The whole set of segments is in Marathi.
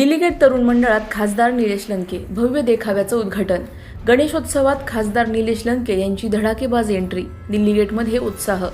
दिल्लीगेट तरुण मंडळात खासदार निलेश लंके भव्य देखाव्याचं उद्घाटन. गणेशोत्सवात खासदार निलेश लंके यांची धडाकेबाज एंट्री दिल्लीगेटमध्ये उत्साह.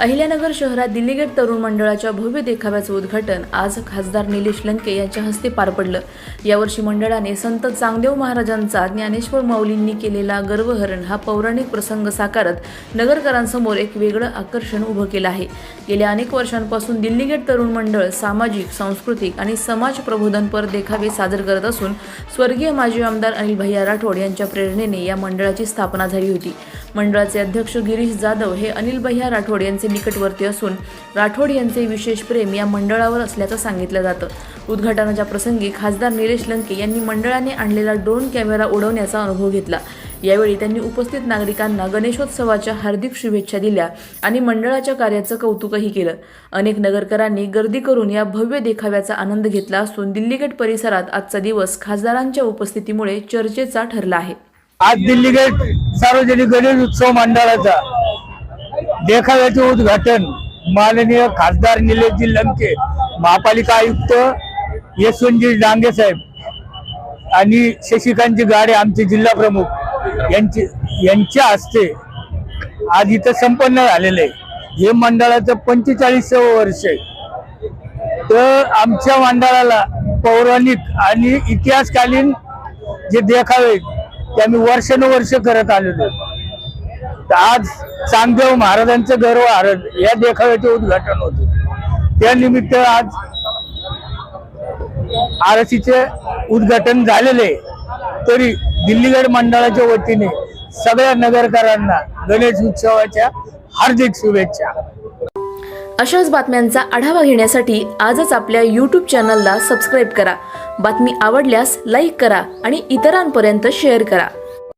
अहिल्यानगर शहरात दिल्लीगेट तरुण मंडळाच्या भव्य देखाव्याचं उद्घाटन आज खासदार निलेश लंके यांच्या हस्ते पार पडलं. यावर्षी मंडळाने संत चांगदेव महाराजांचा ज्ञानेश्वर माऊलींनी केलेला गर्वहरण हा पौराणिक प्रसंग साकारत नगरकरांसमोर एक वेगळं आकर्षण उभं केलं आहे. गेल्या अनेक वर्षांपासून दिल्लीगेट तरुण मंडळ सामाजिक सांस्कृतिक आणि समाज प्रबोधनपर देखावे सादर करत असून स्वर्गीय माजी आमदार अनिल भैया राठोड यांच्या प्रेरणेने या मंडळाची स्थापना झाली होती. मंडळाचे अध्यक्ष गिरीश जाधव हे अनिल भैया राठोड यांचे निकटवर्ती असून राठोड यांचे विशेष प्रेम या मंडळावर असल्याचं सांगितलं जातं. उद्घाटनाच्या प्रसंगी खासदार निलेश लंके यांनी मंडळाने आणलेला ड्रोन कॅमेरा उडवण्याचा अनुभव घेतला. यावेळी त्यांनी उपस्थित नागरिकांना गणेशोत्सवाच्या हार्दिक शुभेच्छा दिल्या आणि मंडळाच्या कार्याचं कौतुकही केलं. अनेक नगरकरांनी गर्दी करून या भव्य देखाव्याचा आनंद घेतला असून दिल्लीगेट परिसरात आजचा दिवस खासदारांच्या उपस्थितीमुळे चर्चेचा ठरला आहे. आज दिल्लीगेट सार्वजनिक गणेश उत्सव मंडळाचा. देखाव्याचे उद्घाटन माननीय खासदार निलेशजी लंके महापालिका आयुक्त यशवंतजी डांगे साहेब आणि शशिकांतजी गाडे आमचे जिल्हा प्रमुख यांचे यांच्या हस्ते आज इथं संपन्न झालेलं आहे हे मंडळाचं पंचेचाळीसावं वर्ष आहे तर आमच्या मंडळाला पौराणिक आणि इतिहासकालीन जे देखावे ते आम्ही वर्षानुवर्ष करत आलेलो आहे. तर आज चांगदेव महाराजांचं गर्व हरण या देखाव्याचे उद्घाटन होते. त्यानिमित्त आज आरसीचे उद्घाटन झालेले. तरी दिल्लीगड मंडळाच्या वतीने सगळ्या नगरकरांना गणेश उत्सवाच्या हार्दिक शुभेच्छा. अशाच बातम्यांचा आढावा घेण्यासाठी आजच आपल्या यूट्यूब चॅनलला सबस्क्राईब करा. बातमी आवडल्यास लाईक करा आणि इतरांपर्यंत शेअर करा.